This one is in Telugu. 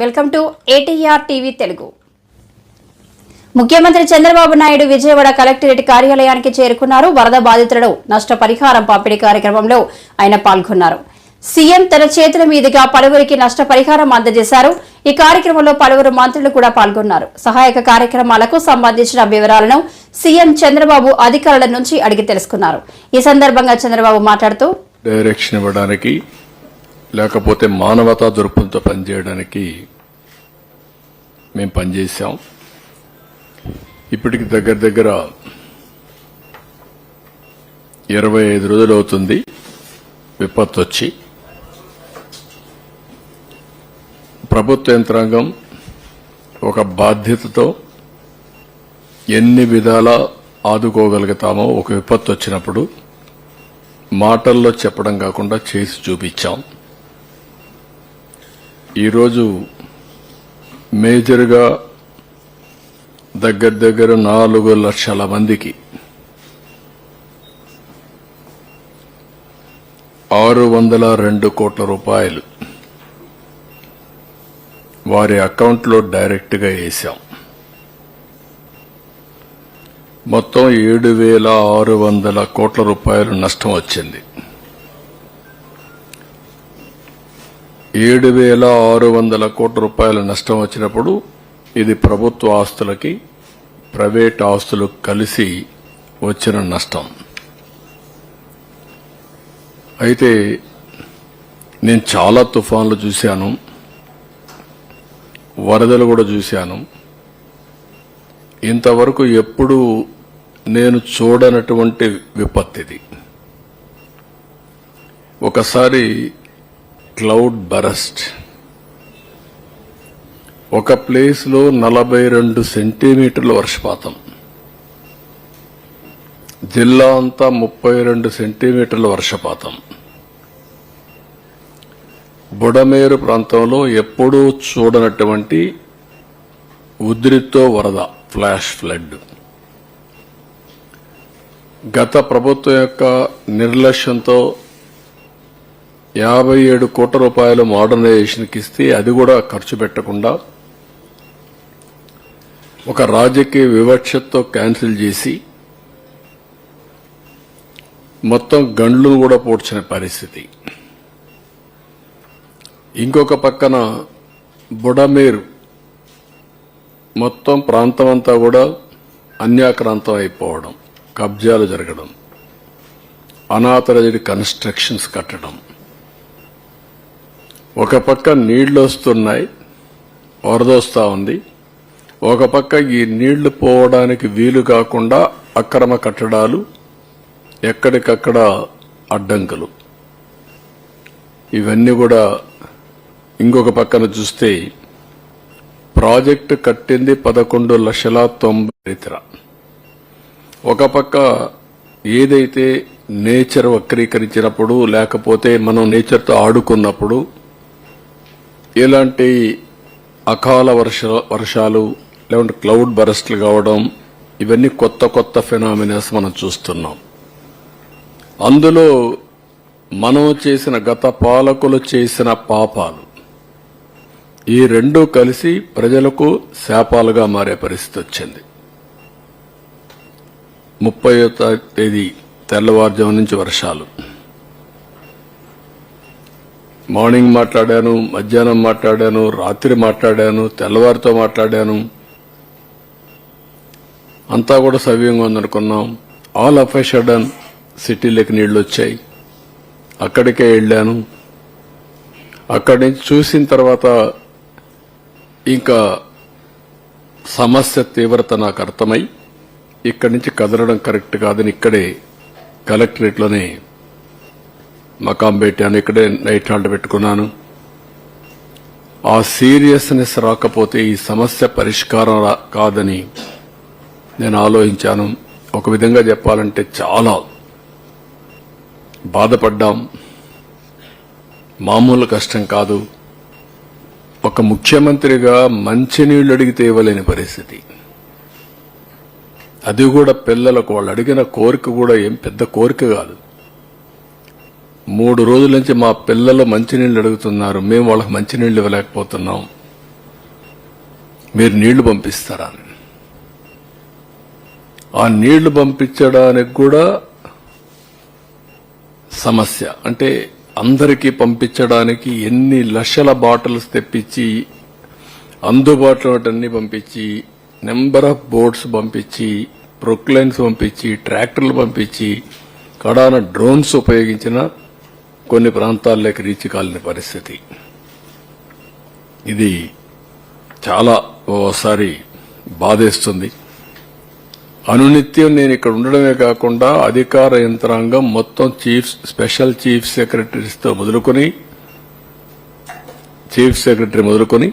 Welcome to ATR TV Telugu. ముఖ్యమంత్రి చంద్రబాబు నాయుడు విజయవాడ కలెక్టరేట్ కార్యాలయానికి చేరుకున్నారు. వరద బాధితులను నష్టపరిహారం పంపిణీ కార్యక్రమంలో ఆయన పాల్గొన్నారు. సీఎం తన చేతుల మీదుగా పలువురికి నష్టపరిహారం అందజేశారు. ఈ కార్యక్రమంలో పలువురు మంత్రులు కూడా పాల్గొన్నారు. సహాయక కార్యక్రమాలకు సంబంధించిన వివరాలను సీఎం చంద్రబాబు అధికారుల నుంచి అడిగి తెలుసుకున్నారు. ఈ సందర్భంగా చంద్రబాబు మాట్లాడుతూ డైరెక్షన్ ఇవ్వడానికి లేకపోతే మానవతా దృక్పథంతో పనిచేయడానికి మేము పనిచేశాం. ఇప్పటికి దగ్గర దగ్గర ఇరవై ఐదు రోజులు అవుతుంది. విపత్తు వచ్చి ప్రభుత్వ యంత్రాంగం ఒక బాధ్యతతో ఎన్ని విధాలా ఆదుకోగలుగుతామో ఒక విపత్తు వచ్చినప్పుడు మాటల్లో చెప్పడం కాకుండా చేసి చూపించాం. ఈరోజు మేజర్గా దగ్గర దగ్గర నాలుగు లక్షల మందికి ఆరు వందల రెండు కోట్ల రూపాయలు వారి అకౌంట్లో డైరెక్ట్గా వేశాం. మొత్తం ఏడు వేల ఆరు వందల కోట్ల రూపాయలు నష్టం వచ్చింది. ఏడు వేల ఆరు వందల కోట్ల రూపాయల నష్టం వచ్చినప్పుడు ఇది ప్రభుత్వ ఆస్తులకి ప్రైవేట్ ఆస్తులు కలిసి వచ్చిన నష్టం. అయితే నేను చాలా తుఫాన్లు చూశాను వరదలు కూడా చూశాను. ఇంతవరకు ఎప్పుడు నేను చూడనటువంటి విపత్తిది. ఒకసారి క్లౌడ్ బరస్ట్. ఒక ప్లేస్లో నలభై రెండు సెంటీమీటర్ల వర్షపాతం. జిల్లా అంతా ముప్పై రెండు సెంటీమీటర్ల వర్షపాతం. బుడమేరు ప్రాంతంలో ఎప్పుడూ చూడనటువంటి ఉద్రిక్తో వరద ఫ్లాష్ ఫ్లడ్. గత ప్రభుత్వం యొక్క నిర్లక్ష్యంతో యాభై ఏడు కోట్ల రూపాయలు మోడర్నైజేషన్కి ఇస్తే అది కూడా ఖర్చు పెట్టకుండా ఒక రాజకీయ వివక్షతో క్యాన్సిల్ చేసి మొత్తం గండ్లు కూడా పూడ్చిన పరిస్థితి. ఇంకొక పక్కన బుడమేరు. మొత్తం ప్రాంతం అంతా కూడా అన్యాక్రాంతం అయిపోవడం కబ్జాలు జరగడం అనాథరైజ్డ్ కన్స్ట్రక్షన్స్ కట్టడం. ఒక పక్క నీళ్ళు వస్తున్నాయి వరదొస్తా ఉంది. ఒక పక్క ఈ నీళ్ళు పోవడానికి వీలు కాకుండా అక్రమ కట్టడాలు ఎక్కడికక్కడ అడ్డంకులు. ఇవన్నీ కూడా ఇంకొక పక్కన చూస్తే ప్రాజెక్టు కట్టింది పదకొండు లక్షల తొంభై చరిత్ర. ఒక పక్క ఏదైతే నేచర్ వక్రీకరించినప్పుడు లేకపోతే మనం నేచర్తో ఆడుకున్నప్పుడు ఇలాంటి అకాల వర్ష వర్షాలు లేకుంటే క్లౌడ్ బరస్ట్లు కావడం ఇవన్నీ కొత్త కొత్త ఫెనామినాస్ మనం చూస్తున్నాం. అందులో మనం చేసిన గత పాలకులు చేసిన పాపాలు ఈ రెండూ కలిసి ప్రజలకు శాపాలుగా మారే పరిస్థితి వచ్చింది. ముప్పై తేదీ తెల్లవారుజాము నుంచి వర్షాలు. మార్నింగ్ మాట్లాడాను మధ్యాహ్నం మాట్లాడాను రాత్రి మాట్లాడాను తెల్లవారితో మాట్లాడాను. అంతా కూడా సవ్యంగా ఉందనుకున్నాం ఆల్ ఆఫ్ ఎ సడన్ సిటీలోకి నీళ్ళు వచ్చాయి. అక్కడికే వెళ్ళాను. అక్కడి నుంచి చూసిన తర్వాత ఇంకా సమస్య తీవ్రత నాకు అర్థమై ఇక్కడి నుంచి కదలడం కరెక్ట్ కాదని ఇక్కడే కలెక్టరేట్లోనే మకాం పెట్టాను ఇక్కడే నైట్ హాల్ట్ పెట్టుకున్నాను. ఆ సీరియస్నెస్ రాకపోతే ఈ సమస్య పరిష్కారం కాదని నేను ఆలోచించాను. ఒక విధంగా చెప్పాలంటే చాలా బాధపడ్డాం. మామూలు కష్టం కాదు. ఒక ముఖ్యమంత్రిగా మంచినీళ్ళు అడిగితే ఇవ్వలేని పరిస్థితి. అది కూడా పిల్లలకు వాళ్ళు అడిగిన కోరిక కూడా ఏం పెద్ద కోరిక కాదు. మూడు రోజుల నుంచి మా పిల్లలు మంచినీళ్ళు అడుగుతున్నారు. మేము వాళ్ళకి మంచినీళ్ళు ఇవ్వలేకపోతున్నాం. మీరు నీళ్ళు పంపిస్తారా? అని ఆ నీళ్ళు పంపించడానికి కూడా సమస్య. అంటే అందరికీ పంపించడానికి ఎన్ని లక్షల బాటిల్స్ తెప్పించి అందుబాటులో అన్ని పంపించి నెంబర్ ఆఫ్ బోట్స్ పంపించి ప్రొక్లైన్స్ పంపించి ట్రాక్టర్లు పంపించి కడాన డ్రోన్స్ ఉపయోగించిన కొన్ని ప్రాంతాల్లోకి రీచ్ కాలని పరిస్థితి. ఇది చాలా ఓసారి బాధేస్తుంది. అనునిత్యం నేను ఇక్కడ ఉండడమే కాకుండా అధికార యంత్రాంగం మొత్తం చీఫ్ స్పెషల్ చీఫ్ సెక్రటరీస్తో మొదలుకొని చీఫ్ సెక్రటరీ మొదలుకొని